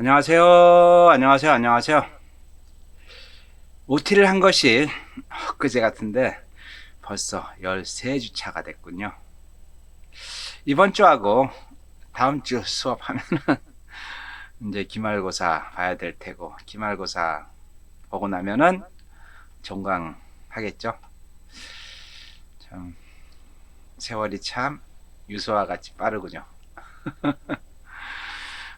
안녕하세요. 안녕하세요. 안녕하세요. OT를 한 것이 엊그제 같은데 벌써 13주차가 됐군요. 이번 주하고 다음 주 수업하면은 이제 기말고사 봐야 될 테고 기말고사 보고 나면은 종강 하겠죠. 참 세월이 참 유서와 같이 빠르군요.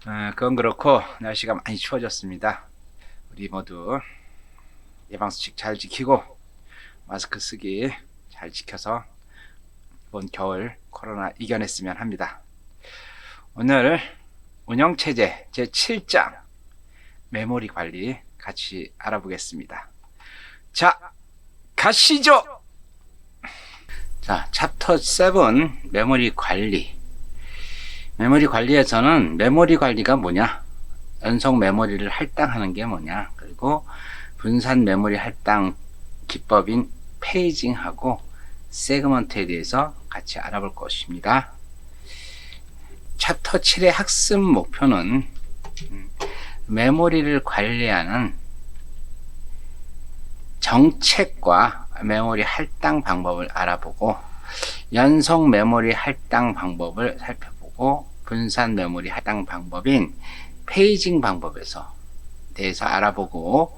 어, 그건 그렇고 날씨가 많이 추워졌습니다. 우리 모두 예방수칙 잘 지키고 마스크 쓰기 잘 지켜서 이번 겨울 코로나 이겨냈으면 합니다. 오늘 운영체제 제7장 메모리 관리 같이 알아보겠습니다. 자, 가시죠! 자, 챕터 7 메모리 관리 메모리 관리에서는 메모리 관리가 뭐냐? 연속 메모리를 할당하는 게 뭐냐? 그리고 분산 메모리 할당 기법인 페이징하고 세그먼트에 대해서 같이 알아볼 것입니다. 챕터 7의 학습 목표는 음, 메모리를 관리하는 정책과 메모리 할당 방법을 알아보고 연속 메모리 할당 방법을 살펴보고 분산 메모리 할당 방법인 페이징 방법에서 대해서 알아보고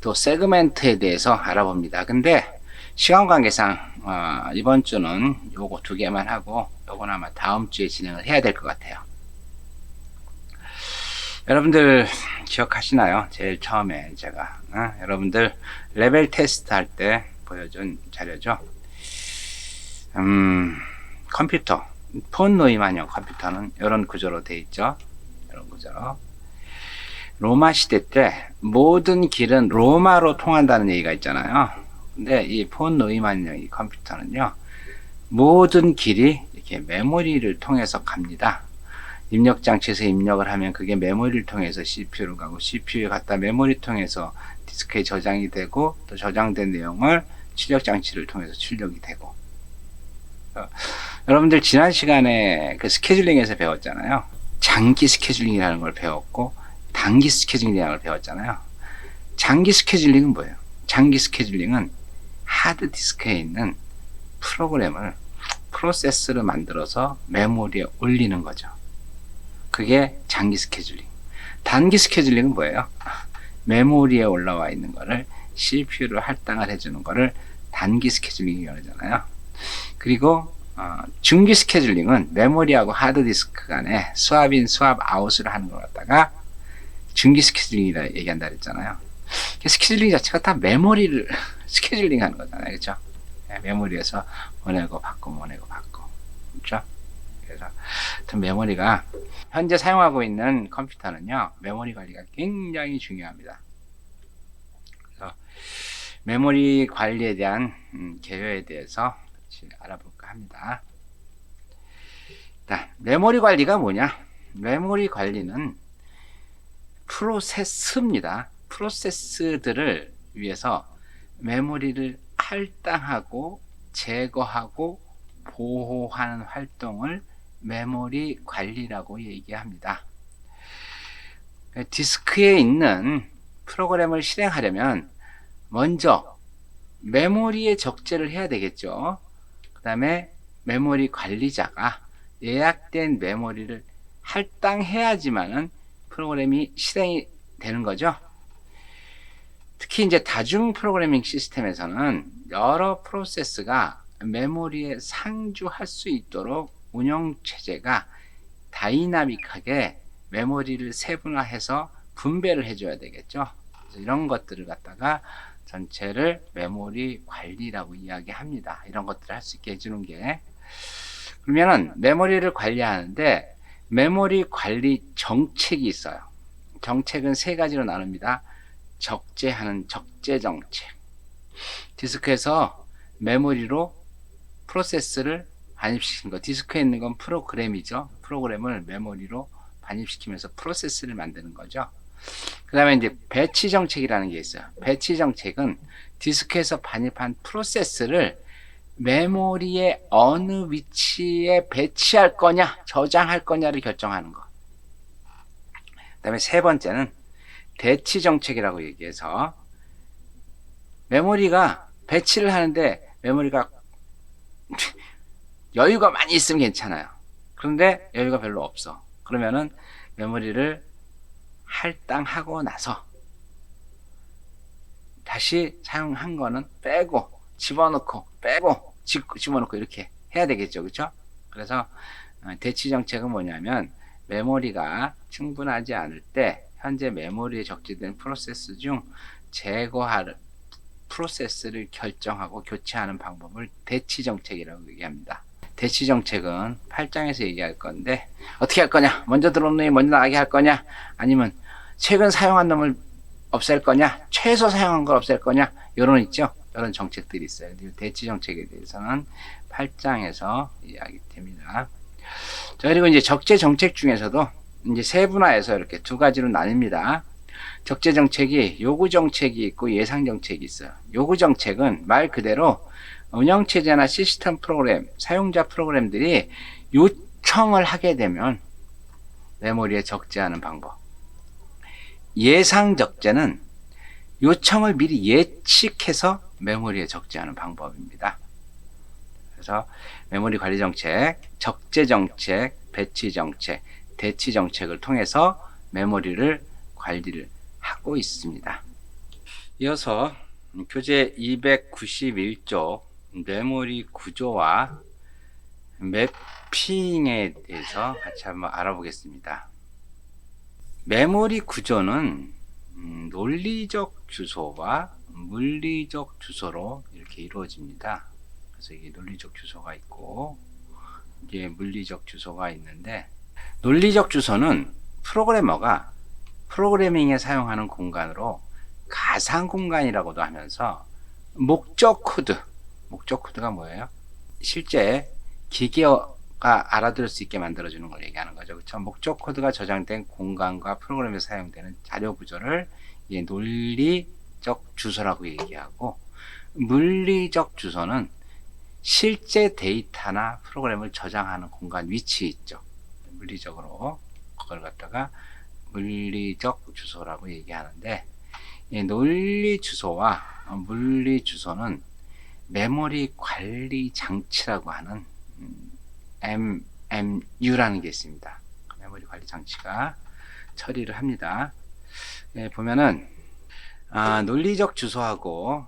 또 세그멘트에 대해서 알아봅니다. 근데 시간 관계상 어, 이번 주는 요거 두 개만 하고 요건 아마 다음 주에 진행을 해야 될 것 같아요. 여러분들 기억하시나요? 제일 처음에 제가 어? 여러분들 레벨 테스트 할 때 보여준 자료죠. 음, 컴퓨터 폰 노이만형 컴퓨터는 이런 구조로 되어 있죠. 이런 구조로. 로마 시대 때 모든 길은 로마로 통한다는 얘기가 있잖아요. 근데 이 폰 노이만형 이 컴퓨터는요. 모든 길이 이렇게 메모리를 통해서 갑니다. 입력 장치에서 입력을 하면 그게 메모리를 통해서 CPU로 가고 CPU에 갖다 메모리 통해서 디스크에 저장이 되고 또 저장된 내용을 출력 장치를 통해서 출력이 되고 어, 여러분들 지난 시간에 그 스케줄링에서 배웠잖아요. 장기 스케줄링이라는 걸 배웠고 단기 스케줄링이라는 걸 배웠잖아요. 장기 스케줄링은 뭐예요? 장기 스케줄링은 하드 디스크에 있는 프로그램을 프로세스를 만들어서 메모리에 올리는 거죠. 그게 장기 스케줄링. 단기 스케줄링은 뭐예요? 메모리에 올라와 있는 거를 CPU로 할당을 해주는 거를 단기 스케줄링이라고 하잖아요. 그리고 어, 중기 스케줄링은 메모리하고 하드디스크 간에 수압인 수압 아웃을 하는 걸 갖다가 중기 스케줄링이라 얘기한다 그랬잖아요. 스케줄링 자체가 다 메모리를 스케줄링 하는 거잖아요. 그렇죠? 네, 메모리에서 보내고 받고 보내고 받고 그렇죠? 그래서 하여튼 메모리가 현재 사용하고 있는 컴퓨터는요. 메모리 관리가 굉장히 중요합니다. 그래서 메모리 관리에 대한 음, 개요에 대해서 알아볼까 합니다. 자, 메모리 관리가 뭐냐? 메모리 관리는 프로세스입니다. 프로세스들을 위해서 메모리를 할당하고 제거하고 보호하는 활동을 메모리 관리라고 얘기합니다. 디스크에 있는 프로그램을 실행하려면 먼저 메모리에 적재를 해야 되겠죠. 그 다음에 메모리 관리자가 예약된 메모리를 할당해야지만은 프로그램이 실행이 되는 거죠. 특히 이제 다중 프로그래밍 시스템에서는 여러 프로세스가 메모리에 상주할 수 있도록 운영 체제가 다이나믹하게 메모리를 세분화해서 분배를 해줘야 되겠죠. 이런 것들을 갖다가 전체를 메모리 관리라고 이야기합니다. 이런 것들을 할 수 있게 해주는 게 그러면은 메모리를 관리하는데 메모리 관리 정책이 있어요. 정책은 세 가지로 나눕니다. 적재하는 적재 정책. 디스크에서 메모리로 프로세스를 반입시키는 거. 디스크에 있는 건 프로그램이죠. 프로그램을 메모리로 반입시키면서 프로세스를 만드는 거죠. 그 다음에 이제 배치 정책이라는 게 있어요. 배치 정책은 디스크에서 반입한 프로세스를 메모리의 어느 위치에 배치할 거냐, 저장할 거냐를 결정하는 거. 그다음에 세 번째는 대치 정책이라고 얘기해서 메모리가 배치를 하는데 메모리가 여유가 많이 있으면 괜찮아요. 그런데 여유가 별로 없어. 그러면은 메모리를 할당하고 나서 다시 사용한 거는 빼고 집어넣고 빼고 집, 집어넣고 이렇게 해야 되겠죠. 그렇죠? 그래서 어, 대치 정책은 뭐냐면 메모리가 충분하지 않을 때 현재 메모리에 적재된 프로세스 중 제거할 프로세스를 결정하고 교체하는 방법을 대치 정책이라고 얘기합니다. 대치 정책은 8장에서 얘기할 건데 어떻게 할 거냐? 먼저 들어온 놈이 먼저 나가게 할 거냐? 아니면 최근 사용한 놈을 없앨 거냐? 최소 사용한 걸 없앨 거냐? 이런 있죠. 이런 정책들이 있어요. 대치 정책에 대해서는 8장에서 이야기됩니다. 자, 그리고 이제 적재 정책 중에서도 이제 세분화해서 이렇게 두 가지로 나뉩니다. 적재 정책이 요구 정책이 있고 예상 정책이 있어요. 요구 정책은 말 그대로 운영 체제나 시스템 프로그램, 사용자 프로그램들이 요청을 하게 되면 메모리에 적재하는 방법. 예상 적재는 요청을 미리 예측해서 메모리에 적재하는 방법입니다. 그래서 메모리 관리 정책, 적재 정책, 배치 정책, 대치 정책을 통해서 메모리를 관리를 하고 있습니다. 이어서 교재 291쪽 메모리 구조와 매핑에 대해서 같이 한번 알아보겠습니다. 메모리 구조는 음, 논리적 주소와 물리적 주소로 이렇게 이루어집니다. 그래서 이게 논리적 주소가 있고 이게 물리적 주소가 있는데 논리적 주소는 프로그래머가 프로그래밍에 사용하는 공간으로 가상 공간이라고도 하면서 목적 코드, 목적 코드가 뭐예요? 실제 기계가 알아들을 수 있게 만들어주는 걸 얘기하는 거죠. 그렇죠? 목적 코드가 저장된 공간과 프로그램에 사용되는 자료 구조를 이 논리적 주소라고 얘기하고 물리적 주소는 실제 데이터나 프로그램을 저장하는 공간 위치 있죠. 물리적으로 그걸 갖다가 물리적 주소라고 얘기하는데 이 논리 주소와 물리 주소는 메모리 관리 장치라고 하는 음, MMU라는 게 있습니다. 메모리 관리 장치가 처리를 합니다. 예, 보면은 아, 논리적 주소하고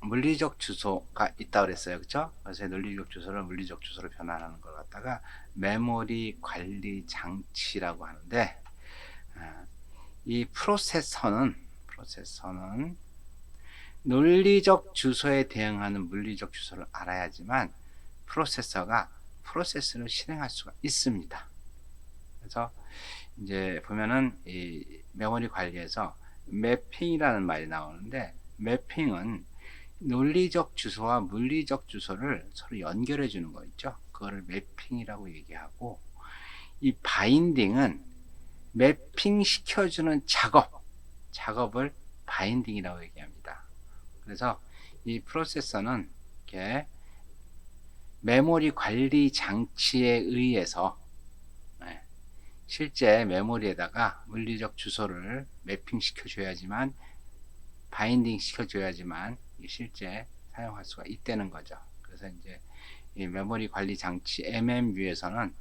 물리적 주소가 있다 그랬어요. 그렇죠? 그래서 논리적 주소를 물리적 주소로 변환하는 걸 갖다가 메모리 관리 장치라고 하는데 아, 이 프로세서는 프로세서는 논리적 주소에 대응하는 물리적 주소를 알아야지만 프로세서가 프로세스를 실행할 수가 있습니다. 그래서 이제 보면은 이 메모리 관리에서 매핑이라는 말이 나오는데 매핑은 논리적 주소와 물리적 주소를 서로 연결해 주는 거 있죠. 그거를 매핑이라고 얘기하고 이 바인딩은 매핑 시켜주는 작업, 작업을 바인딩이라고 얘기합니다. 그래서 이 프로세서는 이렇게 메모리 관리 장치에 의해서 네, 실제 메모리에다가 물리적 주소를 매핑 시켜줘야지만 바인딩 시켜줘야지만 실제 사용할 수가 있다는 거죠. 그래서 이제 이 메모리 관리 장치 MMU에서는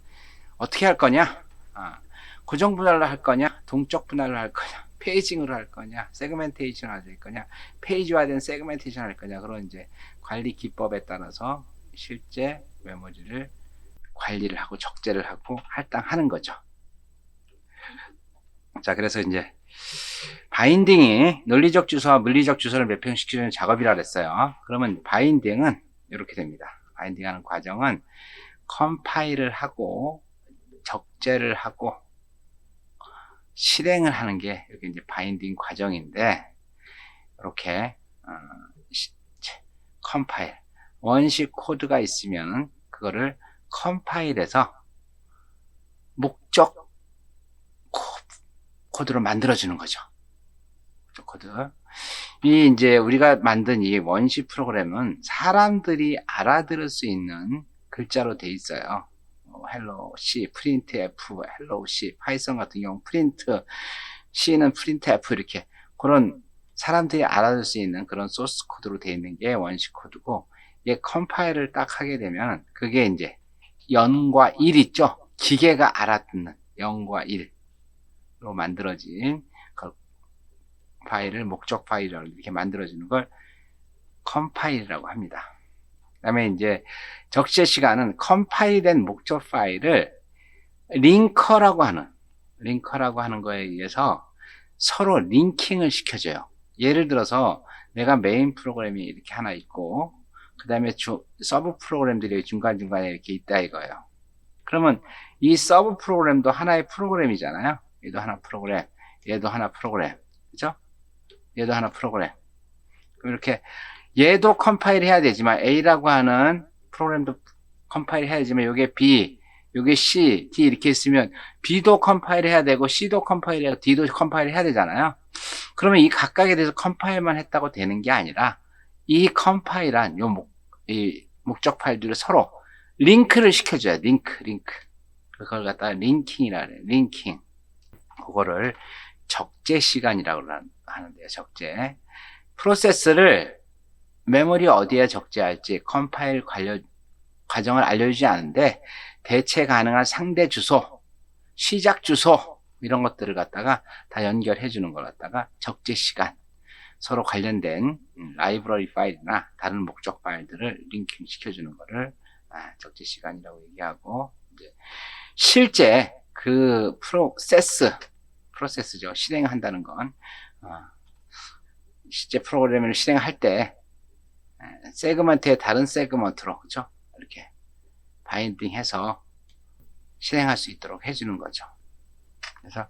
어떻게 할 거냐? 아, 고정 분할로 할 거냐? 동적 분할로 할 거냐? 페이징으로 할 거냐? 세그멘테이션을 할 거냐? 페이지화된 세그멘테이션 할 거냐? 그런 이제 관리 기법에 따라서 실제 메모리를 관리를 하고 적재를 하고 할당하는 거죠. 자, 그래서 이제 바인딩이 논리적 주소와 물리적 주소를 매핑시키는 작업이라 그랬어요. 그러면 바인딩은 이렇게 됩니다. 바인딩하는 과정은 컴파일을 하고 적재를 하고 실행을 하는 게 이렇게 이제 바인딩 과정인데 이렇게 어, 시, 컴파일 원식 코드가 있으면 그거를 컴파일해서 목적 코드로 만들어주는 거죠. 코드. 이 이제 우리가 만든 이 원시 프로그램은 사람들이 알아들을 수 있는 글자로 돼 있어요. 뭐 헬로 C, 프린트 F, 헬로 C, 파이썬 같은 경우 프린트 C는 프린트 F 이렇게 그런 사람들이 알아들 수 있는 그런 소스 코드로 되어 있는 게 원시 코드고 얘 컴파일을 딱 하게 되면 그게 이제 0과 1 있죠? 기계가 알아듣는 0과 1로 만들어진 그 파일을 목적 파일이라고 이렇게 만들어지는 걸 컴파일이라고 합니다. 그 다음에 이제 적재 시간은 컴파일된 목적 파일을 링커라고 하는, 링커라고 하는 거에 의해서 서로 링킹을 시켜줘요. 예를 들어서 내가 메인 프로그램이 이렇게 하나 있고, 그 다음에 서브 프로그램들이 중간중간에 이렇게 있다 이거예요. 그러면 이 서브 프로그램도 하나의 프로그램이잖아요. 얘도 하나 프로그램, 얘도 하나 프로그램, 그죠? 얘도 하나 프로그램. 이렇게 얘도 컴파일 해야 되지만 A라고 하는 프로그램도 컴파일 해야 되지만 요게 B, 요게 C, D 이렇게 있으면 B도 컴파일 해야 되고 C도 컴파일 해야 되고 D도 컴파일 해야 되잖아요. 그러면 이 각각에 대해서 컴파일만 했다고 되는 게 아니라 이 컴파일한 요 목, 이 목적 파일들을 서로 링크를 시켜줘야 돼. 링크, 링크. 그걸 갖다가 링킹이라 그래. 링킹. 그거를 적재 시간이라고 하는데요. 적재. 프로세스를 메모리 어디에 적재할지 컴파일 관련 과정을 알려주지 않은데 대체 가능한 상대 주소, 시작 주소 이런 것들을 갖다가 다 연결해 주는 걸 갖다가 적재 시간 서로 관련된 음, 라이브러리 파일이나 다른 목적 파일들을 링킹 시켜주는 거를 아, 적재 시간이라고 얘기하고 이제 실제 그 프로세스 프로세스죠. 실행한다는 건 어, 실제 프로그램을 실행할 때 세그먼트의 다른 세그먼트로 그죠 이렇게 바인딩해서 실행할 수 있도록 해주는 거죠. 그래서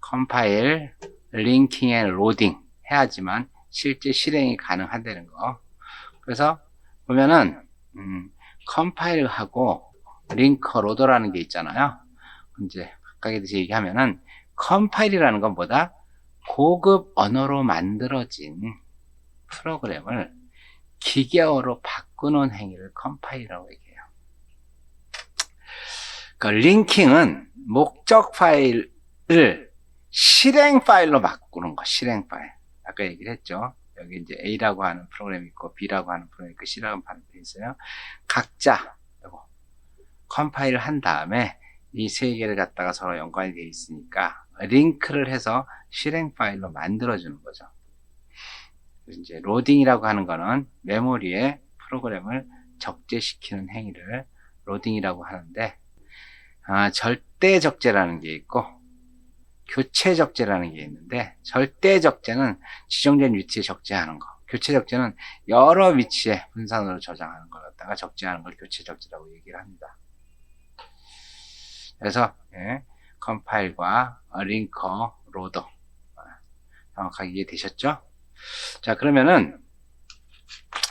컴파일, 링킹 앤 로딩 해야지만 실제 실행이 가능하다는 거. 그래서 보면은 음, 컴파일하고 링커 로더라는 게 있잖아요. 이제 각각에 대해서 얘기하면은 컴파일이라는 건 뭐다? 고급 언어로 만들어진 프로그램을 기계어로 바꾸는 행위를 컴파일이라고 얘기해요. 그 링킹은 목적 파일을 실행 파일로 바꾸는 거, 실행 파일. 아까 얘기를 했죠. 여기 이제 A라고 하는 프로그램이 있고 B라고 하는 프로그램이 있고 C라고 하는 프로그램이 있어요. 각자 요거 컴파일을 한 다음에 이 세 개를 갖다가 서로 연관이 되어 있으니까 링크를 해서 실행 파일로 만들어주는 거죠. 이제 로딩이라고 하는 거는 메모리에 프로그램을 적재시키는 행위를 로딩이라고 하는데 아, 절대 적재라는 게 있고 교체 적재라는 게 있는데 절대 적재는 지정된 위치에 적재하는 거 교체 적재는 여러 위치에 분산으로 저장하는 걸 갖다가 적재하는 걸 교체 적재라고 얘기를 합니다. 그래서 예, 컴파일과 링커, 로더 아, 정확하게 이해되셨죠? 자, 그러면은,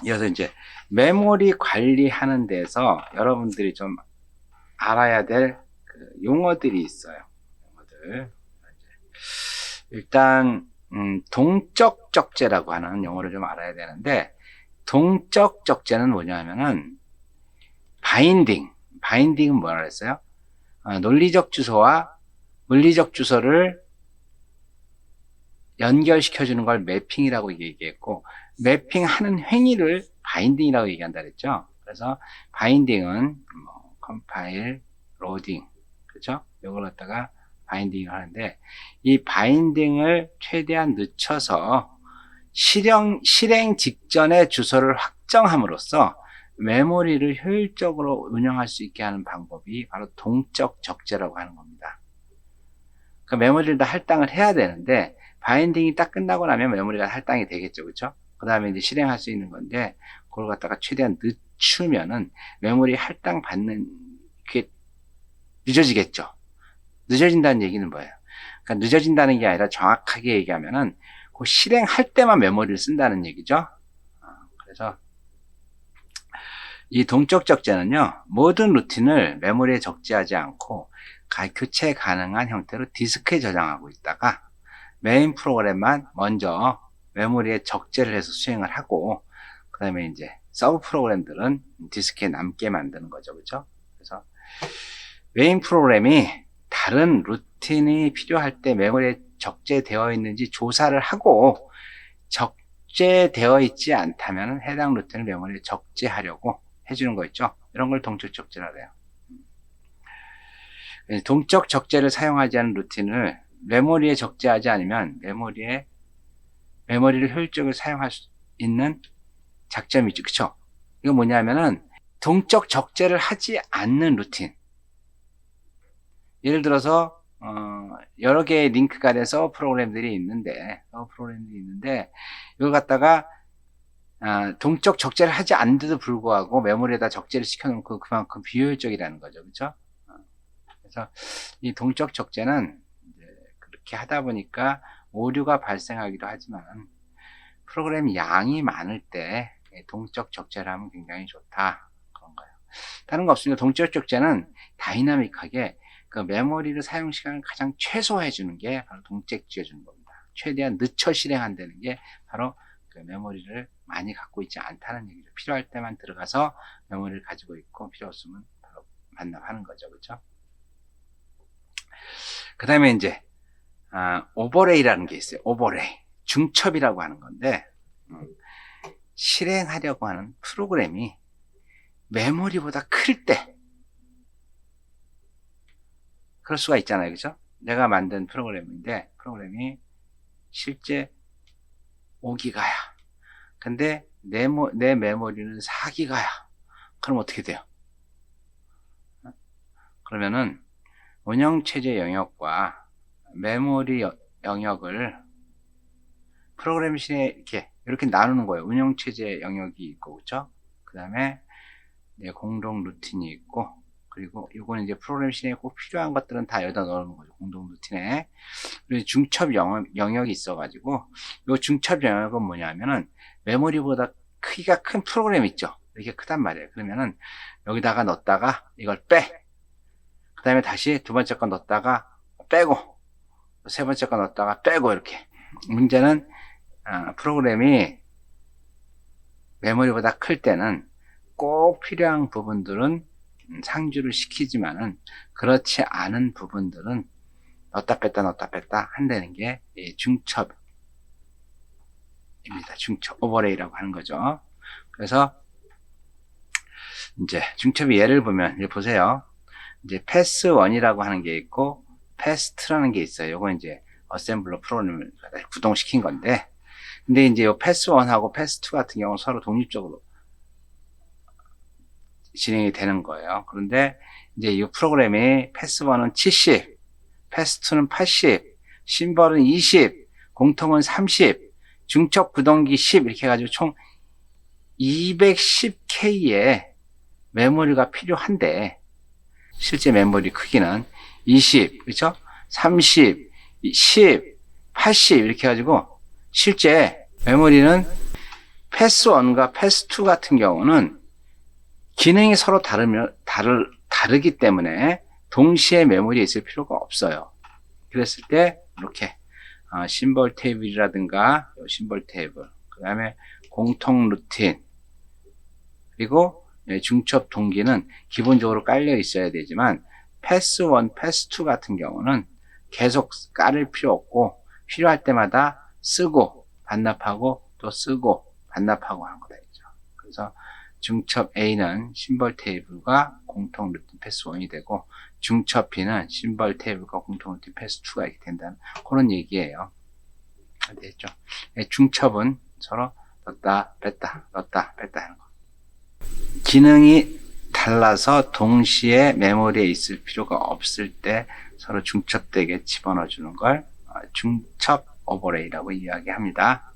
이어서 이제 메모리 관리하는 데서 여러분들이 좀 알아야 될 그 용어들이 있어요. 용어들. 일단, 음, 동적 적재라고 하는 용어를 좀 알아야 되는데, 동적 적재는 뭐냐면은, 바인딩. 바인딩은 뭐라 그랬어요? 아, 논리적 주소와 물리적 주소를 연결시켜주는 걸 매핑이라고 얘기했고, 매핑하는 행위를 바인딩이라고 얘기한다 그랬죠. 그래서 바인딩은 뭐 컴파일, 로딩, 그죠? 이걸 갖다가 바인딩을 하는데, 이 바인딩을 최대한 늦춰서 실행, 실행 직전에 주소를 확정함으로써 메모리를 효율적으로 운영할 수 있게 하는 방법이 바로 동적 적재라고 하는 겁니다. 그 메모리를 다 할당을 해야 되는데, 바인딩이 딱 끝나고 나면 메모리가 할당이 되겠죠. 그쵸? 그 다음에 이제 실행할 수 있는 건데, 그걸 갖다가 최대한 늦추면은 메모리 할당 받는 게 늦어지겠죠. 늦어진다는 얘기는 뭐예요? 그러니까 늦어진다는 게 아니라 정확하게 얘기하면은 그 실행할 때만 메모리를 쓴다는 얘기죠. 어, 그래서 이 동적 적재는요, 모든 루틴을 메모리에 적재하지 않고 교체 가능한 형태로 디스크에 저장하고 있다가 메인 프로그램만 먼저 메모리에 적재를 해서 수행을 하고 그 다음에 이제 서브 프로그램들은 디스크에 남게 만드는 거죠 그죠 그래서 메인 프로그램이 다른 루틴이 필요할 때 메모리에 적재되어 있는지 조사를 하고 적재되어 있지 않다면 해당 루틴을 메모리에 적재하려고 해주는 거 있죠. 이런 걸 동적 적재라 그래요. 예, 동적 적재를 사용하지 않은 루틴을 메모리에 적재하지 않으면 메모리에 메모리를 효율적으로 사용할 수 있는 장점이죠. 그쵸? 이거 뭐냐면은 동적 적재를 하지 않는 루틴. 예를 들어서 어, 여러 개의 링크 간의 서버 프로그램들이 있는데 서버 프로그램들이 있는데 이걸 갖다가 아, 동적 적재를 하지 않는데도 불구하고 메모리에다 적재를 시켜놓고 그만큼 비효율적이라는 거죠, 그렇죠? 그래서 이 동적 적재는 그렇게 하다 보니까 오류가 발생하기도 하지만 프로그램 양이 많을 때 동적 적재를 하면 굉장히 좋다 그런 거예요. 다른 거 없습니다. 동적 적재는 다이나믹하게 그 메모리를 사용 시간을 가장 최소화해 주는 게 바로 동적 지어 주는 겁니다. 최대한 늦춰 실행한다는 게 바로 그 메모리를 많이 갖고 있지 않다는 얘기죠. 필요할 때만 들어가서 메모리를 가지고 있고 필요 없으면 바로 반납하는 거죠. 그렇죠? 그 다음에 이제 아, 오버레이라는 게 있어요. 오버레이. 중첩이라고 하는 건데 음, 실행하려고 하는 프로그램이 메모리보다 클 때 그럴 수가 있잖아요. 그죠? 내가 만든 프로그램인데 프로그램이 실제 5기가야. 근데 내, 모, 내 메모리는 4기가야. 그럼 어떻게 돼요? 그러면은 운영체제 영역과 메모리 여- 영역을 프로그램 시에 이렇게 이렇게 나누는 거예요. 운영 체제 영역이 있고 그렇죠? 그 다음에 내 공동 루틴이 있고 그리고 이거는 이제 프로그램 실행에 꼭 필요한 것들은 다 여기다 넣는 거죠. 공동 루틴에. 그리고 중첩 영역, 영역이 있어가지고 이 중첩 영역은 뭐냐면은 메모리보다 크기가 큰 프로그램 있죠. 이렇게 크단 말이에요. 그러면은 여기다가 넣었다가 이걸 빼. 그 다음에 다시 두 번째 거 넣었다가 빼고 세 번째 거 넣었다가 빼고 이렇게 문제는 아, 프로그램이 메모리보다 클 때는 꼭 필요한 부분들은 음, 상주를 시키지만은 그렇지 않은 부분들은 넣었다 뺐다 넣었다 뺐다 한다는 게이 중첩입니다. 중첩 오버레이라고 하는 거죠. 그래서 이제 중첩의 예를 보면 이제 보세요. 이제 패스 1이라고 하는 게 있고 패스트라는 게 있어요. 요거 이제 어셈블러 프로그램을 구동시킨 건데 근데 이제 요 패스 1하고 패스 2 같은 경우는 서로 독립적으로 진행이 되는 거예요. 그런데 이제 이 프로그램이 패스 1은 70, 패스 2는 80, 심벌은 20, 공통은 30, 중첩 구동기 10 이렇게 해가지고 총 210K의 메모리가 필요한데 실제 메모리 크기는 20, 그렇죠? 30, 10, 80 이렇게 해가지고 실제 메모리는 패스 1과 패스 2 같은 경우는 기능이 서로 다르면 다를 다르기 때문에 동시에 메모리에 있을 필요가 없어요. 그랬을 때 이렇게 어, 심벌 테이블이라든가 요 심벌 테이블, 그 다음에 공통 루틴, 그리고 예, 중첩 동기는 기본적으로 깔려 있어야 되지만 패스 1, 패스 2 같은 경우는 계속 깔을 필요 없고 필요할 때마다 쓰고 반납하고 또 쓰고 반납하고 하는 거다. 그래서 중첩 A는 심벌 테이블과 공통 루틴 패스 1이 되고 중첩 B는 심벌 테이블과 공통 루틴 패스 2가 이렇게 된다는 그런 얘기예요. 됐죠? 예, 중첩은 서로 넣었다 뺐다 넣었다 뺐다 하는 거. 기능이 달라서 동시에 메모리에 있을 필요가 없을 때 서로 중첩되게 집어넣어 주는 걸 어, 중첩 오버레이라고 이야기합니다.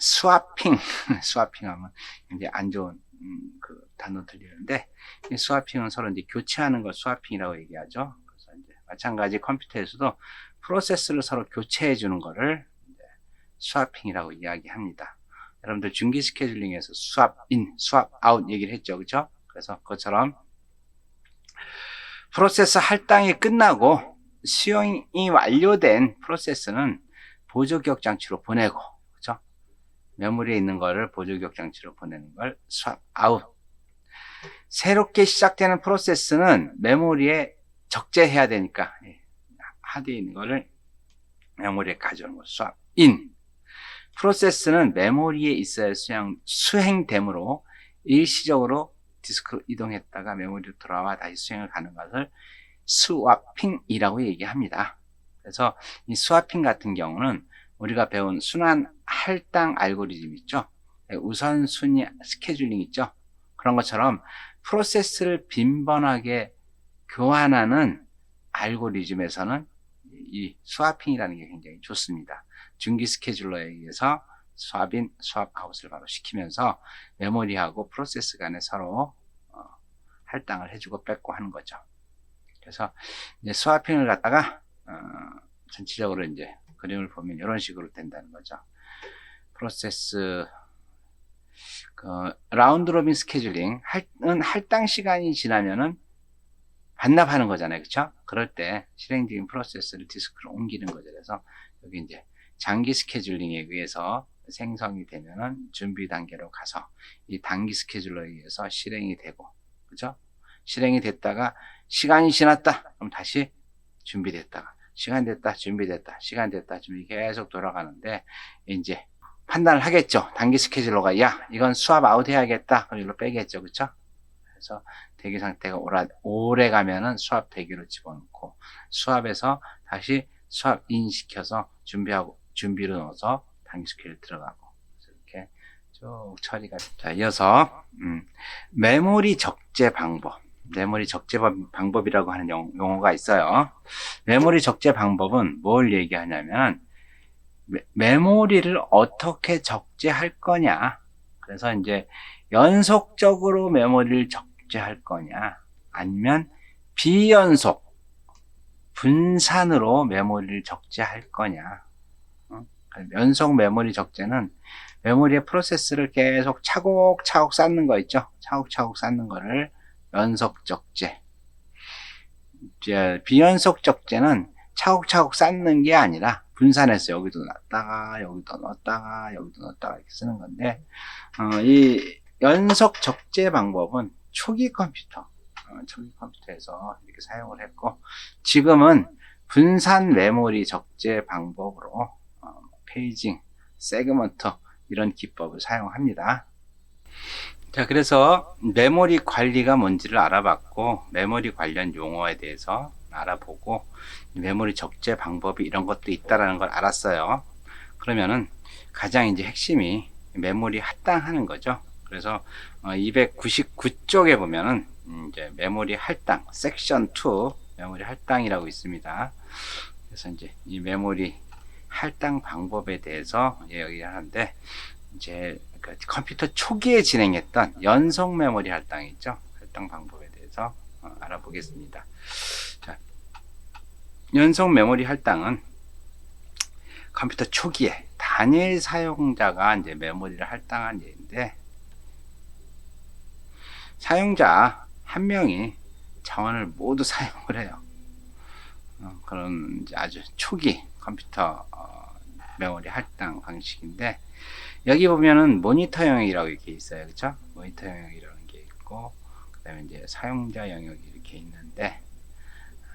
스와핑, 스와핑 하면 이제 안 좋은 음, 그 단어 들리는데 이 스와핑은 서로 이제 교체하는 걸 스와핑이라고 얘기하죠. 그래서 이제 마찬가지 컴퓨터에서도 프로세스를 서로 교체해 주는 거를 스와핑이라고 이야기합니다. 여러분들 중기 스케줄링에서 수압 인, 수압 아웃 얘기를 했죠. 그죠? 그래서 그것처럼 프로세스 할당이 끝나고 수용이 완료된 프로세스는 보조기억 장치로 보내고 그죠? 메모리에 있는 거를 보조기억 장치로 보내는 걸 수압 아웃 새롭게 시작되는 프로세스는 메모리에 적재해야 되니까 예, 하드에 있는 거를 메모리에 가져오는 거 수압 인 프로세스는 메모리에 있어야 수행, 수행되므로 일시적으로 디스크로 이동했다가 메모리로 돌아와 다시 수행을 가는 것을 스와핑이라고 얘기합니다. 그래서 이 스와핑 같은 경우는 우리가 배운 순환 할당 알고리즘 있죠? 네, 우선순위 스케줄링 있죠? 그런 것처럼 프로세스를 빈번하게 교환하는 알고리즘에서는 이 스와핑이라는 게 굉장히 좋습니다. 중기 스케줄러에 의해서 스왑인, 스왑아웃을 바로 시키면서 메모리하고 프로세스 간에 서로 어, 할당을 해주고 뺏고 하는 거죠. 그래서 이제 스와핑을 갖다가 어, 전체적으로 이제 그림을 보면 이런 식으로 된다는 거죠. 프로세스 그 라운드 로빈 스케줄링 할은 할당 시간이 지나면은 반납하는 거잖아요. 그렇죠? 그럴 때 실행 중인 프로세스를 디스크로 옮기는 거죠. 그래서 여기 이제 장기 스케줄링에 의해서 생성이 되면은 준비 단계로 가서 이 단기 스케줄러에 의해서 실행이 되고 그죠? 실행이 됐다가 시간이 지났다. 그럼 다시 준비됐다가 시간 됐다. 준비됐다. 시간 됐다. 준비 계속 돌아가는데 이제 판단을 하겠죠. 단기 스케줄러가 야 이건 수압 아웃 해야겠다. 그럼 일로 빼겠죠. 그쵸? 그래서 대기 상태가 오라, 오래 가면은 수압 대기로 집어넣고 수압에서 다시 수압 인 시켜서 준비하고 준비로 넣어서 스케줄 들어가고. 이렇게 쭉 처리가 자 이어서 음, 메모리 적재 방법. 메모리 적재 방- 방법이라고 하는 용, 용어가 있어요. 메모리 적재 방법은 뭘 얘기하냐면 메, 메모리를 어떻게 적재할 거냐. 그래서 이제 연속적으로 메모리를 적재할 거냐. 아니면 비연속 분산으로 메모리를 적재할 거냐. 어? 연속 메모리 적재는 메모리의 프로세스를 계속 차곡차곡 쌓는 거 있죠? 차곡차곡 쌓는 거를 연속 적재. 이제 비연속 적재는 차곡차곡 쌓는 게 아니라 분산해서 여기도 놨다가 여기도 넣었다가 여기도 넣었다가 이렇게 쓰는 건데 어, 이 연속 적재 방법은 초기 컴퓨터 어, 초기 컴퓨터에서 이렇게 사용을 했고 지금은 분산 메모리 적재 방법으로 어, 페이징, 세그먼터 이런 기법을 사용합니다. 자, 그래서 메모리 관리가 뭔지를 알아봤고 메모리 관련 용어에 대해서 알아보고 메모리 적재 방법이 이런 것도 있다라는 걸 알았어요. 그러면은 가장 이제 핵심이 메모리 할당하는 거죠. 그래서 299쪽에 보면은 음, 이제 메모리 할당 섹션 2 메모리 할당이라고 있습니다. 그래서 이제 이 메모리 할당 방법에 대해서 얘기하는데 이제 그 컴퓨터 초기에 진행했던 연속 메모리 할당 있죠? 할당 방법에 대해서 어, 알아보겠습니다. 자, 연속 메모리 할당은 컴퓨터 초기에 단일 사용자가 이제 메모리를 할당한 예인데 사용자 한 명이 자원을 모두 사용을 해요. 어, 그런 아주 초기 컴퓨터 어, 메모리 할당 방식인데 여기 보면은 모니터 영역이라고 이렇게 있어요, 그렇죠? 모니터 영역이라는 게 있고 그다음에 이제 사용자 영역이 이렇게 있는데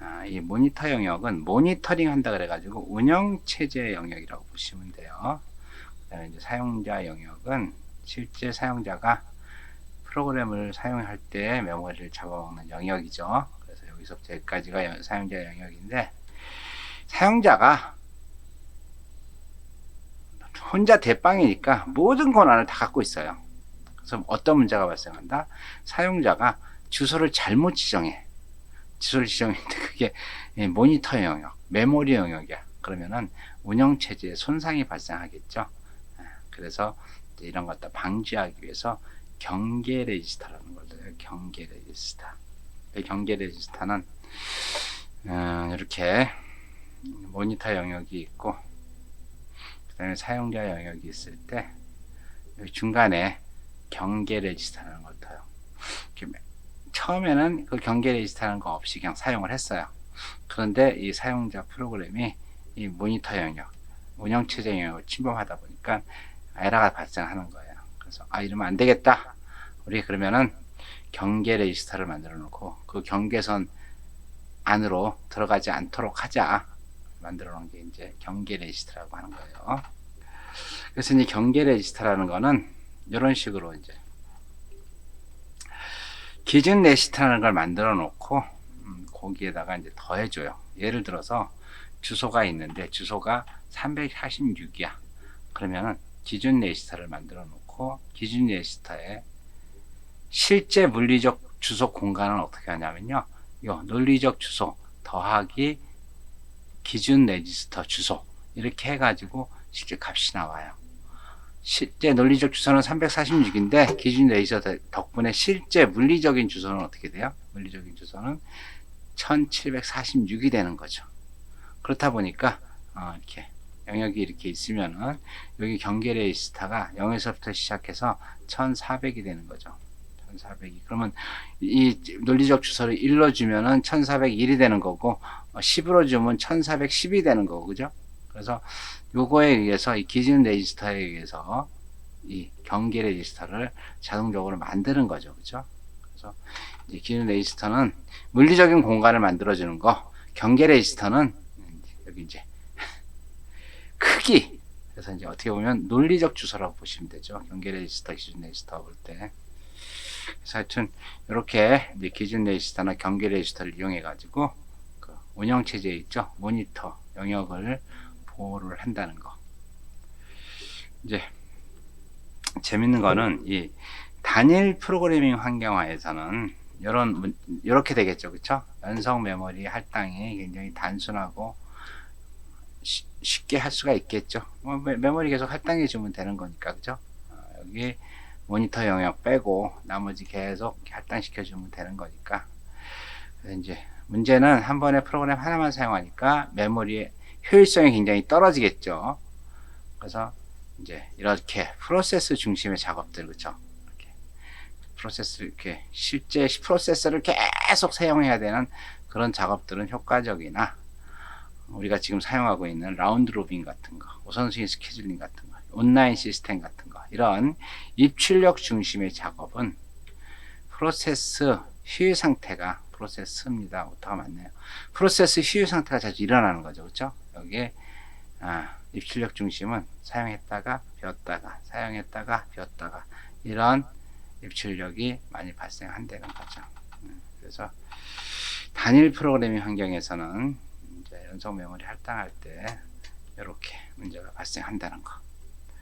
아, 이 모니터 영역은 모니터링 한다 그래가지고 운영 체제 영역이라고 보시면 돼요. 그다음에 이제 사용자 영역은 실제 사용자가 프로그램을 사용할 때 메모리를 잡아먹는 영역이죠. 그래서 여기서부터 여기까지가 여- 사용자 영역인데 사용자가 혼자 대빵이니까 모든 권한을 다 갖고 있어요. 그래서 어떤 문제가 발생한다? 사용자가 주소를 잘못 지정해. 주소를 지정했는데 그게 예, 모니터 영역, 메모리 영역이야. 그러면은 운영 체제에 손상이 발생하겠죠. 아, 그래서 이런 것들 방지하기 위해서 경계 레지스터라는 걸 써요. 경계 레지스터. 이 경계 레지스터는 어, 이렇게 모니터 영역이 있고 사용자 영역이 있을 때 중간에 경계 레지스터라는 걸. 이렇게 처음에는 그 경계 레지스터라는 거 없이 그냥 사용을 했어요. 그런데 이 사용자 프로그램이 이 모니터 영역, 운영체제 영역을 침범하다 보니까 에러가 발생하는 거예요. 그래서 아 이러면 안 되겠다. 우리 그러면은 경계 레지스터를 만들어 놓고 그 경계선 안으로 들어가지 않도록 하자 만들어 놓은 게 이제 경계 레지스터라고 하는 거예요. 그래서 이제 경계 레지스터라는 거는 이런 식으로 이제 기준 레지스터라는 걸 만들어 놓고 음, 거기에다가 이제 더해줘요. 예를 들어서 주소가 있는데 주소가 346이야. 그러면은 기준 레지스터를 만들어 놓고 기준 레지스터에 실제 물리적 주소 공간은 어떻게 하냐면요. 요 논리적 주소 더하기 기준 레지스터 주소 이렇게 해가지고 실제 값이 나와요. 실제 논리적 주소는 346인데 기준 레지스터 덕분에 실제 물리적인 주소는 어떻게 돼요? 물리적인 주소는 1746이 되는 거죠. 그렇다 보니까 어, 이렇게 영역이 이렇게 있으면은 여기 경계 레지스터가 0에서부터 시작해서 1400이 되는 거죠. 1400이. 그러면 이 논리적 주소를 1로 주면은 1401이 되는 거고, 10으로 주면 1410이 되는 거고, 그죠? 그래서 요거에 의해서 이 기준 레지스터에 의해서 이 경계 레지스터를 자동적으로 만드는 거죠. 그죠? 그래서 이제 기준 레지스터는 물리적인 공간을 만들어주는 거, 경계 레지스터는 여기 이제 크기. 그래서 이제 어떻게 보면 논리적 주소라고 보시면 되죠. 경계 레지스터, 기준 레지스터 볼 때. 그래서 하여튼 이렇게 이제 기준 레지스터나 경계 레지스터를 이용해 가지고 그 운영 체제에 있죠 모니터 영역을 보호를 한다는 거. 이제 재밌는 거는 이 단일 프로그래밍 환경화에서는 이런 문- 이렇게 되겠죠, 그렇죠? 연성 메모리 할당이 굉장히 단순하고 쉬- 쉽게 할 수가 있겠죠. 뭐 메- 메모리 계속 할당해 주면 되는 거니까, 그죠? 어, 여기 모니터 영역 빼고 나머지 계속 할당시켜 주면 되는 거니까. 이제 문제는 한 번에 프로그램 하나만 사용하니까 메모리의 효율성이 굉장히 떨어지겠죠. 그래서 이제 이렇게 프로세스 중심의 작업들 그렇죠. 이렇게 프로세스 이렇게 실제 프로세서를 계속 사용해야 되는 그런 작업들은 효과적이나 우리가 지금 사용하고 있는 라운드 로빈 같은 거, 우선순위 스케줄링 같은 거, 온라인 시스템 같은 거 이런 입출력 중심의 작업은 프로세스 휴유 상태가 프로세스입니다. 오타가 맞네요. 프로세스 휴유 상태가 자주 일어나는 거죠. 그렇죠? 여기에 아, 입출력 중심은 사용했다가 비웠다가 사용했다가 비웠다가 이런 입출력이 많이 발생한다는 거죠. 음, 그래서 단일 프로그래밍 환경에서는 연속 메모리 할당할 때 이렇게 문제가 발생한다는 거.